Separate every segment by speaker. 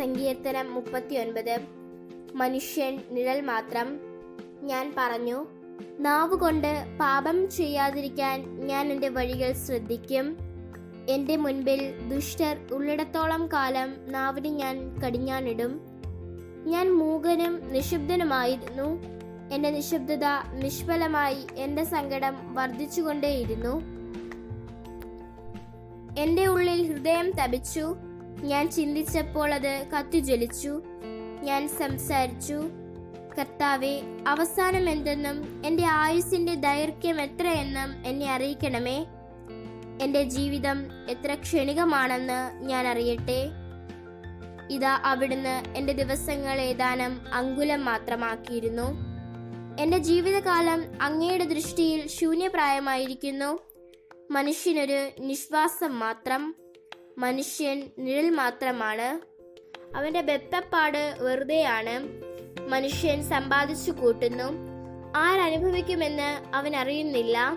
Speaker 1: സങ്കീർത്തനം മുപ്പത്തിയൊൻപത്. മനുഷ്യൻ നിഴൽ മാത്രം. ഞാൻ പറഞ്ഞു നാവുകൊണ്ട് പാപം ചെയ്യാതിരിക്കാൻ ഞാൻ എന്റെ വഴികൾ ശ്രദ്ധിക്കും. എന്റെ മുൻപിൽ ദുഷ്ടർ ഉള്ളിടത്തോളം കാലം നാവിന് ഞാൻ കടിഞ്ഞാണിടും. ഞാൻ മൂകനും നിശബ്ദനുമായിരുന്നു. എന്റെ നിശബ്ദത നിഷ്ഫലമായി എന്റെ സങ്കടം വർദ്ധിച്ചുകൊണ്ടേയിരുന്നു. എന്റെ ഉള്ളിൽ ഹൃദയം തപിച്ചു. ഞാൻ ചിന്തിച്ചപ്പോൾ അത് കത്തിജ്വലിച്ചു. ഞാൻ സംസാരിച്ചു കർത്താവെ അവസാനം എന്തെന്നും എന്റെ ആയുസിന്റെ ദൈർഘ്യം എത്രയെന്നും എന്നെ അറിയിക്കണമേ. എന്റെ ജീവിതം എത്ര ക്ഷണികമാണെന്ന് ഞാൻ അറിയട്ടെ. ഇതാ അവിടുന്ന് എന്റെ ദിവസങ്ങൾ ഏതാനും അങ്കുലം മാത്രമാക്കിയിരുന്നു. എന്റെ ജീവിതകാലം അങ്ങയുടെ ദൃഷ്ടിയിൽ ശൂന്യപ്രായമായിരിക്കുന്നു. മനുഷ്യനൊരു നിശ്വാസം മാത്രം. മനുഷ്യൻ നിഴൽ മാത്രമാണ്. അവന്റെ ബെത്തപ്പാട് വെറുതെയാണ്. മനുഷ്യൻ സമ്പാദിച്ചു കൂട്ടുന്നു. ആരനുഭവിക്കുമെന്ന് അവൻ അറിയുന്നില്ല.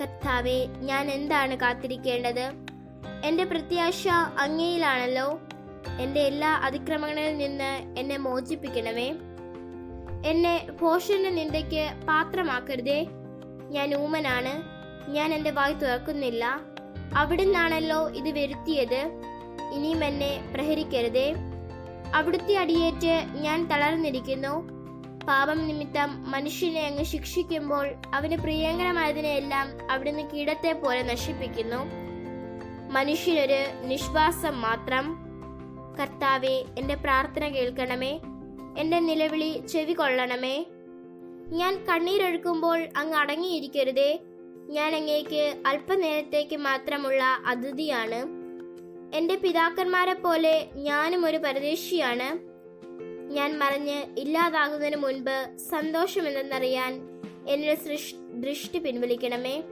Speaker 1: കർത്താവെ ഞാൻ എന്താണ് കാത്തിരിക്കേണ്ടത്? എന്റെ പ്രത്യാശ അങ്ങയിലാണല്ലോ. എന്റെ എല്ലാ അതിക്രമങ്ങളിൽ നിന്ന് എന്നെ മോചിപ്പിക്കണമേ. എന്നെ പോഷന്റെ നിന്ദയ്ക്ക് പാത്രമാക്കരുതേ. ഞാൻ ഊമനാണ്. ഞാൻ എന്റെ വായി തുറക്കുന്നില്ല. അവിടുന്നാണല്ലോ ഇത് വരുത്തിയത്. ഇനിയും എന്നെ പ്രഹരിക്കരുതേ. അവിടുത്തെ അടിയേറ്റ് ഞാൻ തളർന്നിരിക്കുന്നു. പാപം നിമിത്തം മനുഷ്യനെ അങ്ങ് ശിക്ഷിക്കുമ്പോൾ അവന് പ്രിയങ്കരമായതിനെയെല്ലാം അവിടുന്ന് കീടത്തെ പോലെ നശിപ്പിക്കുന്നു. മനുഷ്യനൊരു നിശ്വാസം മാത്രം. കർത്താവെ എന്റെ പ്രാർത്ഥന കേൾക്കണമേ. എന്റെ നിലവിളി ചെവി കൊള്ളണമേ. ഞാൻ കണ്ണീരൊഴുക്കുമ്പോൾ അങ്ങ് അടങ്ങിയിരിക്കരുതേ. ഞാൻ അങ്ങേക്ക് അല്പനേരത്തേക്ക് മാത്രമുള്ള അതിഥിയാണ്. എന്റെ പിതാക്കന്മാരെ പോലെ ഞാനും ഒരു പരദേശിയാണ്. ഞാൻ മറിഞ്ഞ് ഇല്ലാതാകുന്നതിന് മുൻപ് സന്തോഷമെന്തെന്നറിയാൻ എന്നെ സൃഷ് ദൃഷ്ടി പിൻവലിക്കണമേ.